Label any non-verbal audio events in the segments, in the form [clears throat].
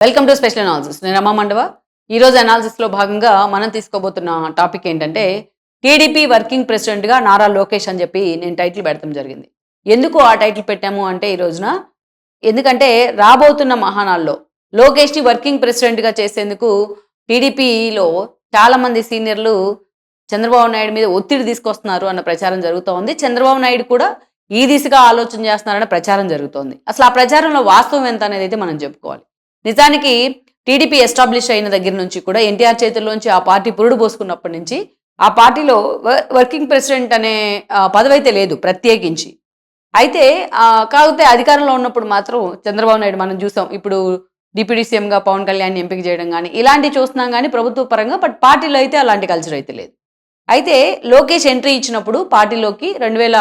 Welcome to special analysis నేను రమా మండవ. ఈరోజు అనాలిసిస్లో భాగంగా మనం తీసుకోబోతున్న టాపిక్ ఏంటంటే టీడీపీ వర్కింగ్ ప్రెసిడెంట్గా నారా లోకేష్ అని చెప్పి నేను టైటిల్ పెడతాం జరిగింది. ఎందుకు ఆ టైటిల్ పెట్టాము అంటే ఈ రోజున? ఎందుకంటే రాబోతున్న మహానాల్లో లోకేష్ని వర్కింగ్ ప్రెసిడెంట్గా చేసేందుకు టీడీపీలో చాలామంది సీనియర్లు చంద్రబాబు నాయుడు మీద ఒత్తిడి తీసుకొస్తున్నారు అన్న ప్రచారం జరుగుతూ ఉంది. చంద్రబాబు నాయుడు కూడా ఈ దిశగా ఆలోచన చేస్తున్నారన్న ప్రచారం జరుగుతోంది అసలు ఆ ప్రచారంలో వాస్తవం ఎంత అనేది అయితే మనం చెప్పుకోవాలి. నిజానికి టీడీపీ ఎస్టాబ్లిష్ అయిన దగ్గర నుంచి కూడా ఎన్టీఆర్ చేతుల్లోంచి ఆ పార్టీ పురుడు పోసుకున్నప్పటి నుంచి ఆ పార్టీలో వర్కింగ్ ప్రెసిడెంట్ అనే పదవైతే పదవి అయితే లేదు ప్రత్యేకించి. అయితే కాకపోతే అధికారంలో ఉన్నప్పుడు మాత్రం చంద్రబాబు నాయుడు మనం చూసాం. ఇప్పుడు డిప్యూటీ సీఎంగా పవన్ కళ్యాణ్ ఎంపిక చేయడం కానీ ఇలాంటివి చూస్తున్నాం కానీ ప్రభుత్వ పరంగా బట్ పార్టీలో అయితే అలాంటి కల్చర్ అయితే లేదు. అయితే లోకేష్ ఎంట్రీ ఇచ్చినప్పుడు పార్టీలోకి రెండు వేల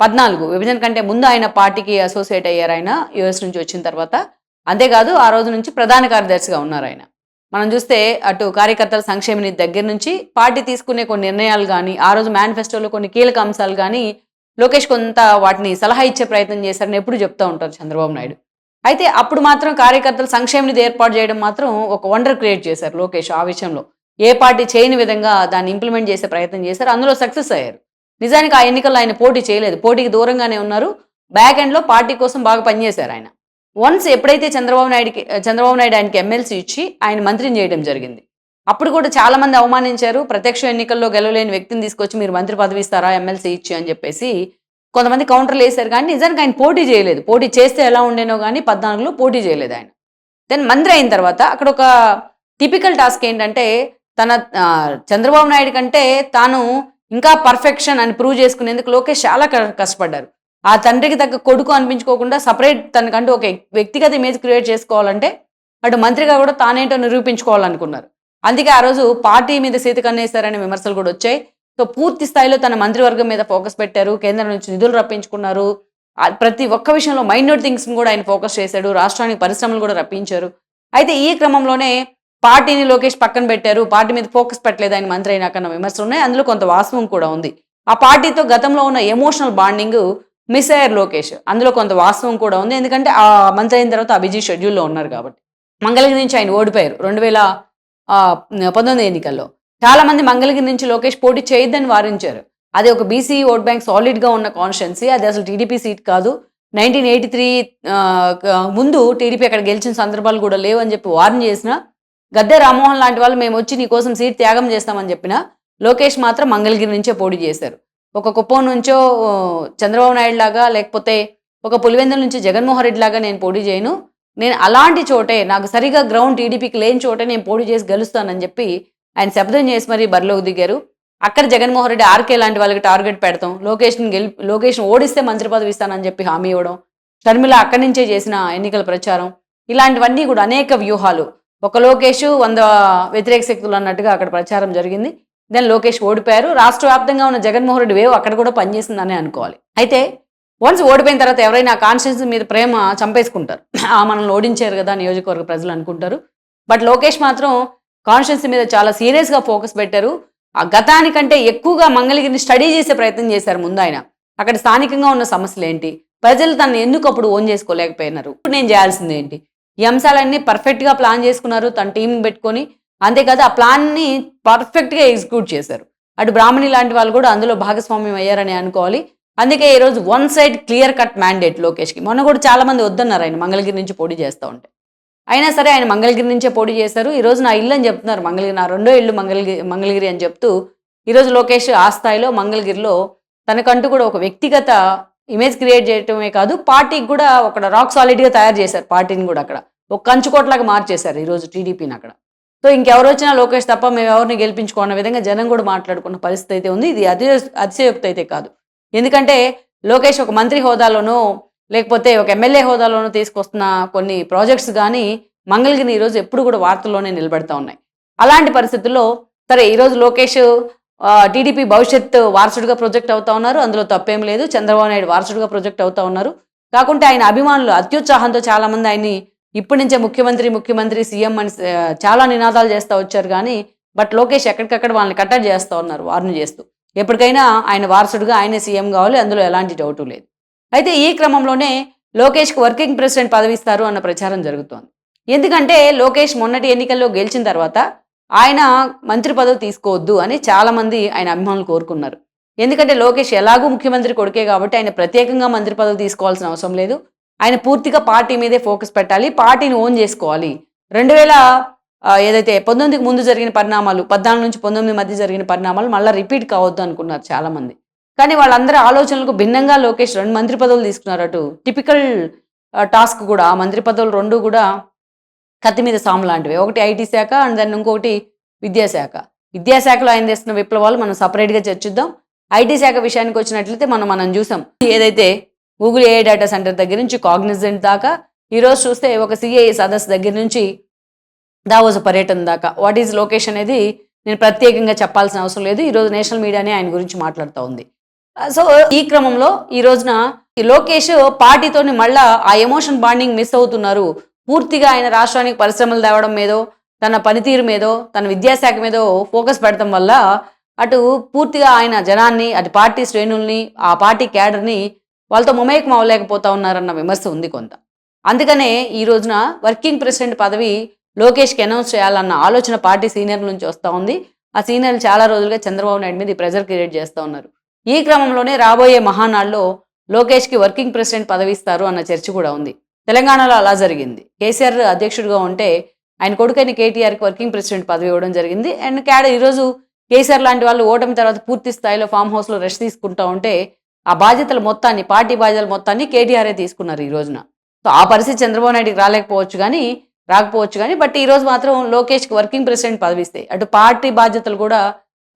పద్నాలుగు విభజన కంటే ముందు ఆయన పార్టీకి అసోసియేట్ అయ్యారు ఆయన యుఎస్ నుంచి వచ్చిన తర్వాత. అంతేకాదు ఆ రోజు నుంచి ప్రధాన కార్యదర్శిగా ఉన్నారు ఆయన. మనం చూస్తే అటు కార్యకర్తల సంక్షేమ నిధి దగ్గర నుంచి పార్టీ తీసుకునే కొన్ని నిర్ణయాలు కానీ ఆ రోజు మేనిఫెస్టోలో కొన్ని కీలక అంశాలు కానీ లోకేష్ కొంత వాటిని సలహా ఇచ్చే ప్రయత్నం చేశారని ఎప్పుడు చెప్తూ ఉంటారు చంద్రబాబు నాయుడు. అయితే అప్పుడు మాత్రం కార్యకర్తల సంక్షేమ నిధి ఏర్పాటు చేయడం మాత్రం ఒక వండర్ క్రియేట్ చేశారు లోకేష్ ఆ విషయంలో. ఏ పార్టీ చేయని విధంగా దాన్ని ఇంప్లిమెంట్ చేసే ప్రయత్నం చేశారు అందులో సక్సెస్ అయ్యారు. నిజానికి ఆ ఎన్నికల్లో ఆయన పోటీ చేయలేదు పోటీకి దూరంగానే ఉన్నారు. బ్యాక్ ఎండ్లో పార్టీ కోసం బాగా పనిచేశారు ఆయన. వన్స్ ఎప్పుడైతే చంద్రబాబు నాయుడుకి చంద్రబాబు నాయుడు ఆయనకి ఎమ్మెల్సీ ఇచ్చి ఆయన మంత్రిని చేయడం జరిగింది. అప్పుడు కూడా చాలా మంది అవమానించారు. ప్రత్యక్ష ఎన్నికల్లో గెలవలేని వ్యక్తిని తీసుకొచ్చి మీరు మంత్రి పదవి ఇస్తారా ఎమ్మెల్సీ ఇచ్చి అని చెప్పేసి కొంతమంది కౌంటర్లు వేశారు. కానీ నిజానికి ఆయన పోటీ చేయలేదు. పోటీ చేస్తే ఎలా ఉండేనో కానీ పద్నాలుగులో పోటీ చేయలేదు ఆయన. దెన్ మంత్రి అయిన తర్వాత అక్కడ ఒక టిపికల్ టాస్క్ ఏంటంటే తన చంద్రబాబు నాయుడు కంటే తాను ఇంకా పర్ఫెక్షన్ అని ప్రూవ్ చేసుకునేందుకు లోకేష్ చాలా క- కష్టపడ్డారు. ఆ తండ్రికి తగ్గ కొడుకు అనిపించుకోకుండా సపరేట్ తనకంటూ ఒక వ్యక్తిగత ఇమేజ్ క్రియేట్ చేసుకోవాలంటే అటు మంత్రిగా కూడా తానేంటో నిరూపించుకోవాలనుకున్నారు. అందుకే ఆ రోజు పార్టీ మీద సీత కన్నేశారనే విమర్శలు కూడా వచ్చాయి. సో పూర్తి స్థాయిలో తన మంత్రివర్గం మీద ఫోకస్ పెట్టారు. కేంద్రం నుంచి నిధులు రప్పించుకున్నారు. ప్రతి ఒక్క విషయంలో మైన్యూట్ థింగ్స్ కూడా ఆయన ఫోకస్ చేశాడు. రాష్ట్రానికి పరిశ్రమలు కూడా రప్పించారు. అయితే ఈ క్రమంలోనే పార్టీని లోకేష్ పక్కన పెట్టారు. పార్టీ మీద ఫోకస్ పెట్టలేదు ఆయన మంత్రి అయినాకన్న విమర్శలు ఉన్నాయి. అందులో కొంత వాస్తవం కూడా ఉంది. ఆ పార్టీతో గతంలో ఉన్న ఎమోషనల్ బాండింగ్ మిస్ అయ్యారు లోకేష్. అందులో కొంత వాస్తవం కూడా ఉంది. ఎందుకంటే ఆ మంత్ అయిన తర్వాత అభిజిత్ షెడ్యూల్లో ఉన్నారు కాబట్టి. మంగళగిరి నుంచి ఆయన ఓడిపోయారు. రెండు వేల పంతొమ్మిది ఎన్నికల్లో. చాలా మంది మంగళగిరి నుంచి లోకేష్ పోటీ చేయొద్దని వారించారు. అది ఒక బీసీ ఓట్ బ్యాంక్ సాలిడ్గా ఉన్న కాన్స్టిట్యున్సీ అది అసలు టీడీపీ సీట్ కాదు. నైన్టీన్ ఎయిటీ త్రీ ముందు టీడీపీ అక్కడ గెలిచిన సందర్భాలు కూడా లేవు అని చెప్పి వార్న్ చేసిన గద్దె రామ్మోహన్ లాంటి వాళ్ళు మేము వచ్చి నీ కోసం సీట్ త్యాగం చేస్తామని చెప్పిన లోకేష్ మాత్రం మంగళగిరి నుంచే పోటీ చేశారు. ఒక కుప్పం నుంచో చంద్రబాబు నాయుడు లాగా లేకపోతే ఒక పులివెందుల నుంచి జగన్మోహన్ రెడ్డి లాగా నేను పోటీ చేయను. నేను అలాంటి చోటే నాకు సరిగా గ్రౌండ్ టీడీపీకి లేని చోటే నేను పోటీ చేసి గెలుస్తానని చెప్పి ఆయన శబ్దం చేసి మరీ బరిలోకి దిగారు. అక్కడ జగన్మోహన్ రెడ్డి ఆర్కే లాంటి వాళ్ళకి టార్గెట్ పెడతాం. లోకేష్ని గెలి లోకేష్ని ఓడిస్తే మంత్రి పదవి ఇస్తానని చెప్పి హామీ ఇవ్వడం. షర్మిల అక్కడి నుంచే చేసిన ఎన్నికల ప్రచారం. ఇలాంటివన్నీ కూడా అనేక వ్యూహాలు. ఒక లోకేష్ వంద వ్యతిరేక శక్తులు అన్నట్టుగా అక్కడ ప్రచారం జరిగింది. దెన్ లోకేష్ ఓడిపోయారు. రాష్ట్ర వ్యాప్తంగా ఉన్న జగన్మోహన్ రెడ్డి వేవ్ అక్కడ కూడా పనిచేసిందని అనుకోవాలి. అయితే వన్స్ ఓడిపోయిన తర్వాత ఎవరైనా కాన్షియన్స్ మీద ప్రేమ చంపేసుకుంటారు. [clears throat] ఆ మనల్ని ఓడించారు కదా నియోజకవర్గ ప్రజలు అనుకుంటారు. బట్ లోకేష్ మాత్రం కాన్షియన్స్ మీద చాలా సీరియస్గా ఫోకస్ పెట్టారు. ఆ గతానికంటే ఎక్కువగా మంగళగిరిని స్టడీ చేసే ప్రయత్నం చేశారు ముందు ఆయన అక్కడ స్థానికంగా ఉన్న సమస్యలు ఏంటి? ప్రజలు తను ఎందుకు అప్పుడు ఓన్ చేసుకోలేకపోయినారు? ఇప్పుడు నేను చేయాల్సింది ఏంటి? ఈ అంశాలన్నీ పర్ఫెక్ట్గా ప్లాన్ చేసుకున్నారు. తన టీం పెట్టుకొని అంతేకాదు ఆ ప్లాన్ని పర్ఫెక్ట్గా ఎగ్జిక్యూట్ చేశారు. అటు బ్రాహ్మణి లాంటి వాళ్ళు కూడా అందులో భాగస్వామ్యం అయ్యారని అనుకోవాలి. అందుకే ఈరోజు one side clear cut mandate లోకేష్కి. మొన్న కూడా చాలామంది వద్దన్నారు ఆయన మంగళగిరి నుంచి పోటీ చేస్తూ ఉంటే. అయినా సరే ఆయన మంగళగిరి నుంచే పోటీ చేశారు. ఈరోజు నా ఇల్లు అని చెప్తున్నారు మంగళగిరి నా రెండో ఇల్లు మంగళగిరి మంగళగిరి అని చెప్తూ ఈరోజు లోకేష్ ఆ స్థాయిలో మంగళగిరిలో తనకంటూ కూడా ఒక వ్యక్తిగత ఇమేజ్ క్రియేట్ చేయటమే కాదు పార్టీకి కూడా ఒక రాక్ సాలిడ్గా తయారు చేశారు. పార్టీని కూడా అక్కడ ఒక కంచుకోట్లాగా మార్చేశారు ఈరోజు టీడీపీని అక్కడ. సో ఇంకెవరు వచ్చినా లోకేష్ తప్ప మేము ఎవరిని గెలిపించుకున్న విధంగా జనం కూడా మాట్లాడుకున్న పరిస్థితి అయితే ఉంది. ఇది అతి అతిశయోక్తి అయితే కాదు. ఎందుకంటే లోకేష్ ఒక మంత్రి హోదాలోనో లేకపోతే ఒక ఎమ్మెల్యే హోదాలోనో తీసుకొస్తున్న కొన్ని ప్రాజెక్ట్స్ కానీ మంగళగిరి ఈరోజు ఎప్పుడు కూడా వార్తల్లోనే నిలబడతా ఉన్నాయి. అలాంటి పరిస్థితుల్లో సరే ఈరోజు లోకేష్ టీడీపీ భవిష్యత్ వారసుడిగా ప్రొజెక్ట్ అవుతా ఉన్నారు. అందులో తప్పేం లేదు. చంద్రబాబు నాయుడు వారసుడిగా ప్రొజెక్ట్ అవుతా ఉన్నారు. కాకుంటే ఆయన అభిమానులు అత్యుత్సాహంతో చాలా మంది ఆయన్ని ఇప్పటి నుంచే ముఖ్యమంత్రి ముఖ్యమంత్రి సీఎం అని చాలా నినాదాలు చేస్తూ వచ్చారు కానీ బట్ లోకేష్ ఎక్కడికక్కడ వాళ్ళని కట్టడి చేస్తూ ఉన్నారు వార్న్ చేస్తూ. ఎప్పటికైనా ఆయన వారసుడిగా ఆయనే సీఎం కావాలి అందులో ఎలాంటి డౌటు లేదు. అయితే ఈ క్రమంలోనే లోకేష్కి వర్కింగ్ ప్రెసిడెంట్ పదవి ఇస్తారు అన్న ప్రచారం జరుగుతోంది. ఎందుకంటే లోకేష్ మొన్నటి ఎన్నికల్లో గెలిచిన తర్వాత ఆయన మంత్రి పదవి తీసుకోవద్దు అని చాలామంది ఆయన అభిమానులు కోరుకున్నారు. ఎందుకంటే లోకేష్ ఎలాగూ ముఖ్యమంత్రి కొడుకే కాబట్టి ఆయన ప్రత్యేకంగా మంత్రి పదవి తీసుకోవాల్సిన అవసరం లేదు. ఆయన పూర్తిగా పార్టీ మీదే ఫోకస్ పెట్టాలి పార్టీని ఓన్ చేసుకోవాలి. రెండు వేల ఏదైతే పంతొమ్మిదికి ముందు జరిగిన పరిణామాలు పద్నాలుగు నుంచి పంతొమ్మిది మధ్య జరిగిన పరిణామాలు మళ్ళీ రిపీట్ కావద్దు అనుకున్నారు చాలామంది. కానీ వాళ్ళందరి ఆలోచనలకు భిన్నంగా లోకేష్ రెండు మంత్రి పదవులు తీసుకున్నారు అటు. టిపికల్ టాస్క్ కూడా ఆ మంత్రి పదవులు రెండు కూడా కత్తి మీద సాము లాంటివి. ఒకటి ఐటీ శాఖ అండ్ దాన్ని ఇంకొకటి విద్యాశాఖ. విద్యాశాఖలో ఆయన చేస్తున్న విప్లవాలు మనం సపరేట్గా చర్చిద్దాం. ఐటీ శాఖ విషయానికి వచ్చినట్లయితే మనం మనం చూసాం. ఏదైతే గూగుల్ ఏ డేటా సెంటర్ దగ్గర నుంచి కాగ్నిజెంట్ దాకా ఈరోజు చూస్తే ఒక సిఐఏ సదస్సు దగ్గర నుంచి దావోజ పర్యటన దాకా. వాట్ ఈజ్ లొకేషన్ అనేది నేను ప్రత్యేకంగా చెప్పాల్సిన అవసరం లేదు. ఈరోజు నేషనల్ మీడియానే ఆయన గురించి మాట్లాడుతూ ఉంది. సో ఈ క్రమంలో ఈ రోజున ఈ లోకేష్ పార్టీతోని మళ్ళా ఆ ఎమోషన్ బాండింగ్ మిస్ అవుతున్నారు. పూర్తిగా ఆయన రాష్ట్రానికి పరిశ్రమలు తేవడం మీదో తన పనితీరు మీదో తన విద్యాశాఖ మీదో ఫోకస్ పెడటం వల్ల అటు పూర్తిగా ఆయన జనాన్ని అటు పార్టీ శ్రేణుల్ని ఆ పార్టీ క్యాడర్ని వాళ్ళతో మమేకం అవ్వలేకపోతా ఉన్నారన్న విమర్శ ఉంది కొంత. అందుకనే ఈ రోజున వర్కింగ్ ప్రెసిడెంట్ పదవి లోకేష్కి అనౌన్స్ చేయాలన్న ఆలోచన పార్టీ సీనియర్ల నుంచి వస్తూ ఉంది. ఆ సీనియర్లు చాలా రోజులుగా చంద్రబాబు నాయుడు మీద ప్రెజర్ క్రియేట్ చేస్తూ ఉన్నారు. ఈ క్రమంలోనే రాబోయే మహానాడులో లోకేష్కి వర్కింగ్ ప్రెసిడెంట్ పదవి ఇస్తారు అన్న చర్చ కూడా ఉంది. తెలంగాణలో అలా జరిగింది. కేసీఆర్ అధ్యక్షుడిగా ఉంటే ఆయన కొడుకైన కేటీఆర్కి వర్కింగ్ ప్రెసిడెంట్ పదవి ఇవ్వడం జరిగింది. అండ్ క్యాడ ఈరోజు కేసీఆర్ లాంటి వాళ్ళు ఓటమి తర్వాత పూర్తి స్థాయిలో ఫామ్ హౌస్లో రెస్ట్ తీసుకుంటా ఉంటే ఆ బాధ్యతల మొత్తాన్ని పార్టీ బాధ్యతల మొత్తాన్ని కేటీఆర్ఏ తీసుకున్నారు ఈ రోజున. సో ఆ పరిస్థితి చంద్రబాబు నాయుడుకి రాలేకపోవచ్చు కానీ రాకపోవచ్చు కానీ బట్ ఈరోజు మాత్రం లోకేష్కి వర్కింగ్ ప్రెసిడెంట్ పదవి అటు పార్టీ బాధ్యతలు కూడా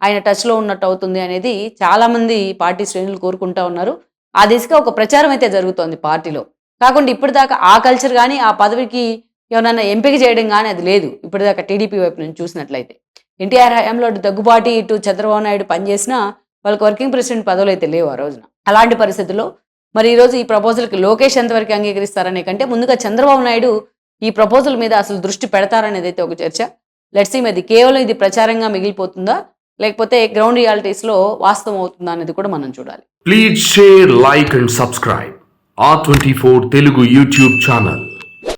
ఆయన టచ్లో ఉన్నట్టు అవుతుంది అనేది చాలామంది పార్టీ శ్రేణులు కోరుకుంటా ఉన్నారు. ఆ దిశగా ఒక ప్రచారం అయితే జరుగుతోంది పార్టీలో. కాకుండా ఇప్పటిదాకా ఆ కల్చర్ కానీ ఆ పదవికి ఎవరన్నా ఎంపిక చేయడం కానీ అది లేదు. ఇప్పటిదాకా టీడీపీ వైపు నుంచి చూసినట్లయితే. ఎన్టీఆర్ హయాంలో అటు దగ్గుబాటి ఇటు చంద్రబాబు నాయుడు పనిచేసినా వాళ్ళకి వర్కింగ్ ప్రెసిడెంట్ పదవులు అయితే లేవు ఆ రోజున. అలాంటి పరిస్థితుల్లో మరి ఈ రోజు ఈ ప్రపోజల్కి లోకేష్ ఎంతవరకు అంగీకరిస్తారనే కంటే ముందుగా చంద్రబాబు నాయుడు ఈ ప్రపోజల్ మీద అసలు దృష్టి పెడతారనేది అయితే ఒక చర్చ. లెట్స్ ఇది కేవలం ఇది ప్రచారంగా మిగిలిపోతుందా? లేకపోతే గ్రౌండ్ రియాలిటీస్లో వాస్తవం అవుతుందా అనేది కూడా మనం చూడాలి. Please share like and subscribe ఆ twenty four Telugu YouTube channel